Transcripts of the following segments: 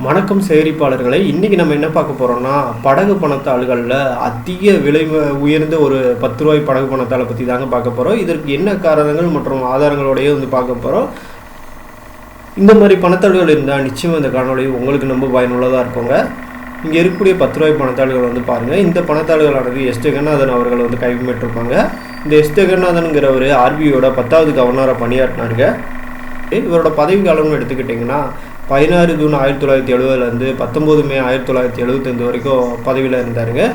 வணக்கம் சேகரிப்பாளர்களை இன்றைக்கி நம்ம என்ன பார்க்க போகிறோம்னா படகு பணத்தாள்களில் அதிக விலை உயர்ந்த ஒரு பத்து ரூபாய் படகு பணத்தாளை பற்றி தாங்க பார்க்க போகிறோம் இதற்கு என்ன காரணங்கள் மற்றும் ஆதாரங்களோடையே வந்து பார்க்க போகிறோம் இந்த மாதிரி பணத்தாள்கள் இருந்தால் நிச்சயம் இந்த காணொலி உங்களுக்கு ரொம்ப பயனுள்ளதாக இருக்குங்க. இங்கே இருக்கக்கூடிய பத்து ரூபாய் பணத்தாள்கள் வந்து பாருங்கள் இந்த பணத்தாள்களானது எஸ். ஜெகநாதன் அவர்கள் வந்து கைவிட்டிருப்பாங்க இந்த எஸ். ஜெகநாதனுங்கிறவர் ஆர்பிஐயோட பத்தாவது கவர்னராக பணியாற்றினாருங்க. இவரோட பதவி காலம்னு எடுத்துக்கிட்டிங்கன்னா பதினாறு ஜூன் ஆயிரத்தி தொள்ளாயிரத்தி எழுபதுலேருந்து பத்தொம்போது மே ஆயிரத்தி தொள்ளாயிரத்தி எழுபத்தஞ்சு வரைக்கும் பதவியில் இருந்தாருங்க.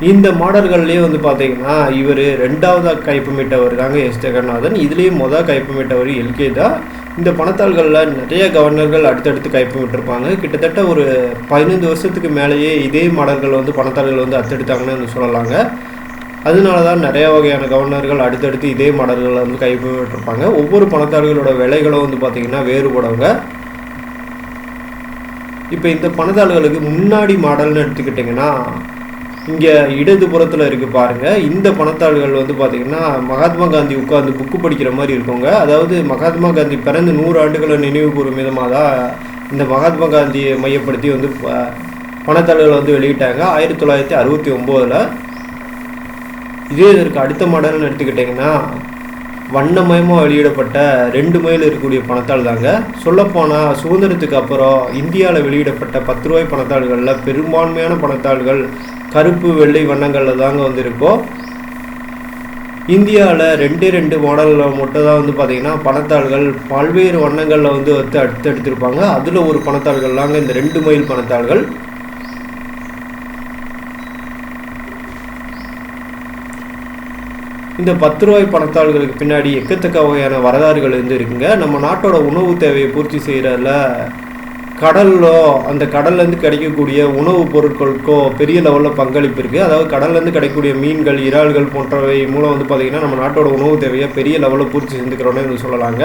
இந்த மாடல்கள்லேயே வந்து பார்த்தீங்கன்னா இவர் ரெண்டாவதாக கைப்பமிட்டவர் தாங்க எஸ். ஜெகநாதன். இதுலேயும் மொதல் கைப்பமிட்டவர் எல்கே தான். இந்த பணத்தாள்களில் நிறைய கவர்னர்கள் அடுத்தடுத்து கைப்பமிட்டிருப்பாங்க. கிட்டத்தட்ட ஒரு பதினைந்து வருஷத்துக்கு மேலேயே இதே மாடல்கள் வந்து பணத்தாள்கள் வந்து அத்தெடுத்தாங்கன்னு சொல்லலாங்க. அதனால தான் நிறைய வகையான கவர்னர்கள் அடுத்தடுத்து இதே மாடல்களை வந்து கைப்பற்றிருப்பாங்க. ஒவ்வொரு பணத்தாள்களோட விலைகளும் வந்து பார்த்திங்கன்னா வேறுபடவங்க இப்போ இந்த பணத்தாள்களுக்கு முன்னாடி மாடல்னு எடுத்துக்கிட்டிங்கன்னா இங்கே இடதுபுறத்தில் இருக்குது பாருங்கள் இந்த பணத்தாள்கள் வந்து பார்த்திங்கன்னா மகாத்மா காந்தி உட்காந்து புக்கு படிக்கிற மாதிரி இருக்கவங்க அதாவது மகாத்மா காந்தி பிறந்து நூறு ஆண்டுகளை நினைவு கூறும் விதமாக தான் இந்த மகாத்மா காந்தியை மையப்படுத்தி வந்து ப- பணத்தாள்களை வந்து வெளியிட்டாங்க. ஆயிரத்தி தொள்ளாயிரத்தி அறுபத்தி ஒம்போதில் இதே இதற்கு அடுத்த மாடல்னு எடுத்துக்கிட்டிங்கன்னா வண்ணமயமாக வெளியிடப்பட்ட ரெண்டு மைல் இருக்கக்கூடிய பணத்தாள் தாங்க. சொல்லப்போனால் சுதந்திரத்துக்கு அப்புறம் இந்தியாவில் வெளியிடப்பட்ட பத்து ரூபாய் பணத்தாள்களில் பெரும்பான்மையான பணத்தாள்கள் கருப்பு வெள்ளை வண்ணங்களில் தாங்க வந்திருக்கும் இந்தியாவில் ரெண்டே ரெண்டு மாடலில் மட்டும் தான் வந்து பார்த்திங்கன்னா பணத்தாள்கள் பல்வேறு வண்ணங்களில் வந்து வந்து அடுத்து எடுத்திருப்பாங்க. அதில் ஒரு பணத்தாள்கள் தாங்க இந்த ரெண்டு மைல் பணத்தாள்கள். இந்த பத்து ரூபாய் பணத்தாள்களுக்கு பின்னாடி எக்கத்தக்க வகையான வரலாறுகள் இருந்து இருக்குங்க. நம்ம நாட்டோட உணவு தேவையை பூர்த்தி செய்கிறதில் கடல்லோ அந்த கடல்லேருந்து கிடைக்கக்கூடிய உணவுப் பொருட்களுக்கோ பெரிய லெவலில் பங்களிப்பு இருக்குது அதாவது கடல்லேருந்து கிடைக்கக்கூடிய மீன்கள் இறால்கள் போன்றவை மூலம் வந்து பார்த்திங்கன்னா நம்ம நாட்டோட உணவு தேவையை பெரிய லெவலில் பூர்த்தி செஞ்சுக்கிறோன்னு சொல்லலாங்க.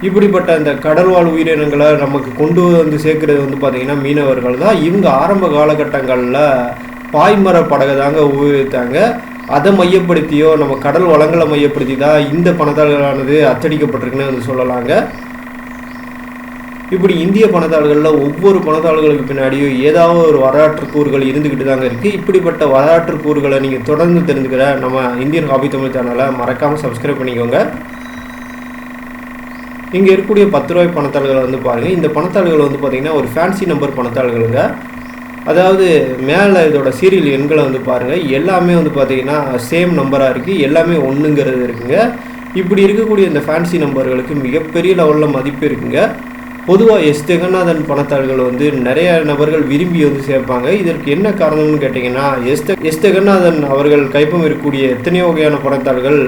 இப்படிப்பட்ட இந்த கடல்வாழ் உயிரினங்களை நமக்கு கொண்டு வந்து சேர்க்கறது வந்து பார்த்திங்கன்னா மீனவர்கள் தான் இவங்க ஆரம்ப காலகட்டங்களில் பாய்மர படகை தாங்க உபயோகித்தாங்க. அதை மையப்படுத்தியோ நம்ம கடல் வளங்களை மையப்படுத்தி தான் இந்த பணத்தாள்களானது அச்சடிக்கப்பட்டிருக்குன்னு வந்து சொல்லலாங்க. இப்படி இந்திய பணத்தாள்களில் ஒவ்வொரு பணத்தாள்களுக்கு பின்னாடியும் ஏதாவது ஒரு வரலாற்று கூறுகள் இருந்துக்கிட்டு தாங்க இருக்குது இப்படிப்பட்ட வரலாற்று கூறுகளை நீங்கள் தொடர்ந்து தெரிஞ்சுக்கிற நம்ம இந்தியன் காபி தமிழ் சேனலை மறக்காமல் சப்ஸ்கிரைப் பண்ணிக்கோங்க. இங்கே இருக்கக்கூடிய பத்து ரூபாய் பணத்தாள்களை வந்து பாருங்கள் இந்த பணத்தாள்கள் வந்து பார்த்திங்கன்னா ஒரு ஃபேன்சி நம்பர் பணத்தாள்களுங்க. அதாவது மேலே இதோட சீரியல் எண்களை வந்து பாருங்கள் எல்லாமே வந்து பார்த்தீங்கன்னா சேம் நம்பராக இருக்குது எல்லாமே ஒன்றுங்கிறது இருக்குங்க. இப்படி இருக்கக்கூடிய இந்த ஃபேன்சி நம்பர்களுக்கு மிகப்பெரிய லெவலில் மதிப்பு இருக்குங்க. பொதுவாக எஸ். ஜெகநாதன் பணத்தாள்கள் வந்து நிறைய நபர்கள் விரும்பி வந்து சேர்ப்பாங்க. இதற்கு என்ன காரணம்னு கேட்டிங்கன்னா எஸ். எஸ். ஜெகநாதன் அவர்கள் கைப்பம் இருக்கக்கூடிய எத்தனையோ வகையான பணத்தாள்கள்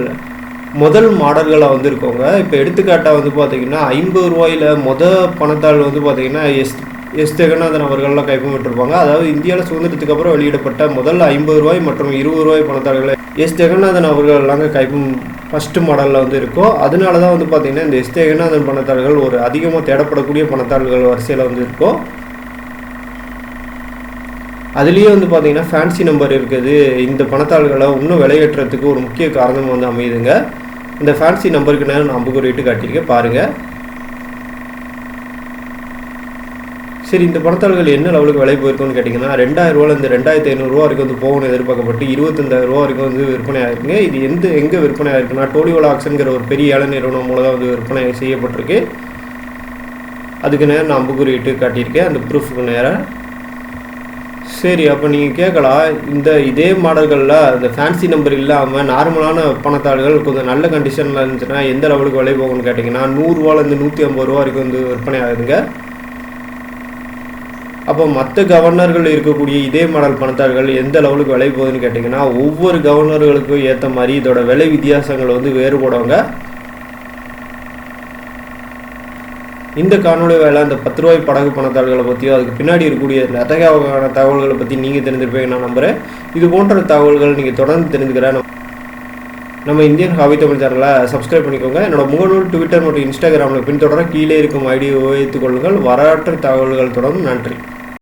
முதல் மாடல்களாக வந்திருக்கோங்க இப்போ எடுத்துக்காட்டாக வந்து பார்த்தீங்கன்னா ஐம்பது ரூபாயில் மொதல் பணத்தாள் வந்து பார்த்திங்கன்னா எஸ். எஸ் ஜெகநாதன் அவர்கள்லாம் கைப்பற்றிருப்பாங்க. அதாவது இந்தியாவில் சுதந்திரத்துக்கு அப்புறம் வெளியிடப்பட்ட முதல் ஐம்பது ரூபாய் மற்றும் இருபது ரூபாய் பணத்தாளர்களை எஸ் ஜெகநாதன் அவர்கள் கைப்பும் ஃபஸ்ட்டு மாடலில் வந்து இருக்கும் அதனால தான் வந்து பார்த்திங்கன்னா இந்த எஸ் ஜெகநாதன் பணத்தாள்கள் ஒரு அதிகமாக தேடப்படக்கூடிய பணத்தாள்கள் வரிசையில் வந்து இருக்கும் அதுலேயே வந்து பார்த்தீங்கன்னா ஃபேன்சி நம்பர் இருக்குது. இந்த பணத்தாள்களை இன்னும் விலையேற்றத்துக்கு ஒரு முக்கிய காரணம் வந்து அமையுதுங்க. இந்த ஃபேன்சி நம்பருக்கு நான் அம்புக்குறிட்டு காட்டியிருக்கேன். பாருங்கள் சரி இந்த பணத்தாள்கள் என்ன லெவலுக்கு விலை போயிருக்குன்னு கேட்டிங்கன்னா ரெண்டாயிரம் ரூபாலேருந்து ரெண்டாயிரத்தி ஐநூறுரூவா வரைக்கும் வந்து போகணும் எதிர்பார்க்கப்பட்டு இருபத்தஞ்சாயிரம் ரூபா வரைக்கும் வந்து விற்பனை ஆயிருக்குங்க. இது எந்த எங்கே விற்பனை ஆயிருக்குன்னா டோலிவோல ஆக்ஷன்கிற ஒரு பெரிய ஏல நிறுவனம் மூலம் தான் வந்து விற்பனை செய்யப்பட்டிருக்கு. அதுக்கு நேரம் நான் அம்புக்குறிட்டு காட்டியிருக்கேன். அந்த ப்ரூஃபுக்கு நேரம் சரி அப்போ நீங்கள் கேட்கலாம். இந்த இதே மாடல்களில் இந்த ஃபேன்சி நம்பர் இல்லாமல் நார்மலான பணத்தாள்கள் கொஞ்சம் நல்ல கண்டிஷனில் இருந்துச்சுன்னா எந்த லெவலுக்கு விலை போகும்னு கேட்டிங்கன்னா நூறுரூவாலேருந்து நூற்றி ஐம்பது ரூபா வரைக்கும் வந்து விற்பனை ஆகுதுங்க. அப்போ மற்ற கவர்னர்கள் இருக்கக்கூடிய இதே மாடல் பணத்தாள்கள் எந்த லெவலுக்கு விலை போகுதுன்னு கேட்டிங்கன்னா ஒவ்வொரு கவர்னர்களுக்கும் ஏற்ற மாதிரி இதோட விலை வித்தியாசங்கள் வந்து வேறுபடுவாங்க. இந்த காணொளி வேலை அந்த பத்து ரூபாய் படகு பணத்தாள்களை பற்றியோ அதுக்கு பின்னாடி இருக்கக்கூடிய நிறைய தகவல்களை பற்றி நீங்கள் தெரிஞ்சிருப்பீங்க நான் நம்புகிறேன் இது போன்ற தகவல்கள் நீங்கள் தொடர்ந்து தெரிஞ்சுக்கிறேன். நம்ம இந்தியன் ஹாபி தமிழ் சேனலை சப்ஸ்கிரைப் பண்ணிக்கோங்க. என்னோட முகநூல் ட்விட்டர் மற்றும் இன்ஸ்டாகிராமில் பின்தொடர கீழே இருக்கும் ஐடியை உபயோகித்துக் கொள்ளுங்கள். வரலாற்று தகவல்கள் தொடரும் நன்றி.